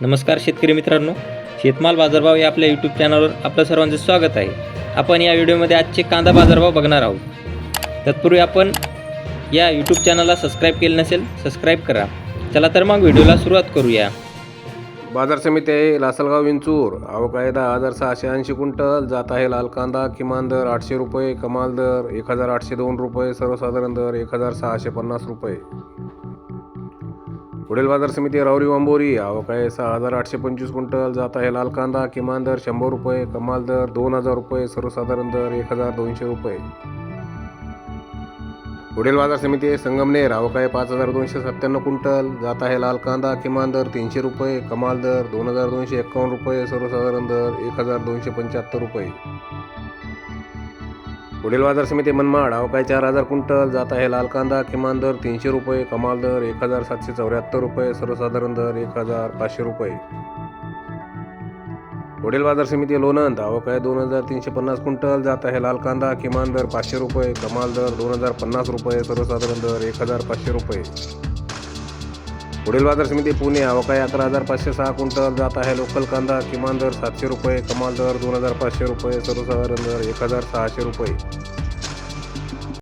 नमस्कार शेतकरी मित्रांनो शेतमाल बाजारभाव या आपल्या यूट्यूब चॅनलवर आपलं सर्वांचं स्वागत आहे. आपण या व्हिडिओमध्ये आजचे कांदा बाजारभाव बघणार आहोत. तत्पूर्वी आपण या यूट्यूब चॅनलला सबस्क्राईब केलं नसेल सबस्क्राईब करा. चला तर मग व्हिडिओला सुरुवात करूया. बाजार समिती आहे लासलगाव विंचूर. आवक दहा हजार सहाशे ऐंशी क्विंटल. जात आहे लाल कांदा किमान दर आठशे रुपये कमाल दर एक हजार आठशे दोन रुपये सर्वसाधारण दर एक हजार सहाशे पन्नास रुपये. पुढील बाजार समिती रावरी वांबोरी. आवक आहे सहा हजार आठशे पंचवीस क्विंटल. जात आहे लाल कांदा किमान दर शंभर रुपये कमाल दर दोन हजार रुपये सर्वसाधारण दर एक हजार दोनशे रुपये. वडील बाजार समिती आहे संगमनेर आवक आहे पाच हजार दोनशे सत्त्याण्णव क्विंटल जात आहे लाल कांदा किमान दर तीनशे रुपये कमाल दर दोन हजार दोनशे एक्कावन्न रुपये सर्वसाधारण दर एक हजार दोनशे पंच्याहत्तर रुपये. वडील बाजार समिती मनमाड आवक चार हजार क्विंटल जात आहे लाल कांदा किमान दर तीनशे रुपये कमाल दर एक हजार सातशे चौऱ्याहत्तर रुपये सर्वसाधारण दर एक हजार पाचशे रुपये. वडील बाजार समिती लोणंद. आवक आहे दोन हजार तीनशे पन्नास क्विंटल. जात आहे लाल कांदा किमान दर पाचशे रुपये कमाल दर दोन हजार पन्नास रुपये सर्वसाधारण दर एक हजार पाचशे रुपये. पुढील बाजार समिती पुणे आवक आहे अकरा हजार पाचशे सहा क्विंटल. जात आहे लोकल कांदा किमान दर सातशे रुपये कमाल दर दोन हजार पाचशे रुपये सर्वसाधारण दर एक हजार सहाशे रुपये.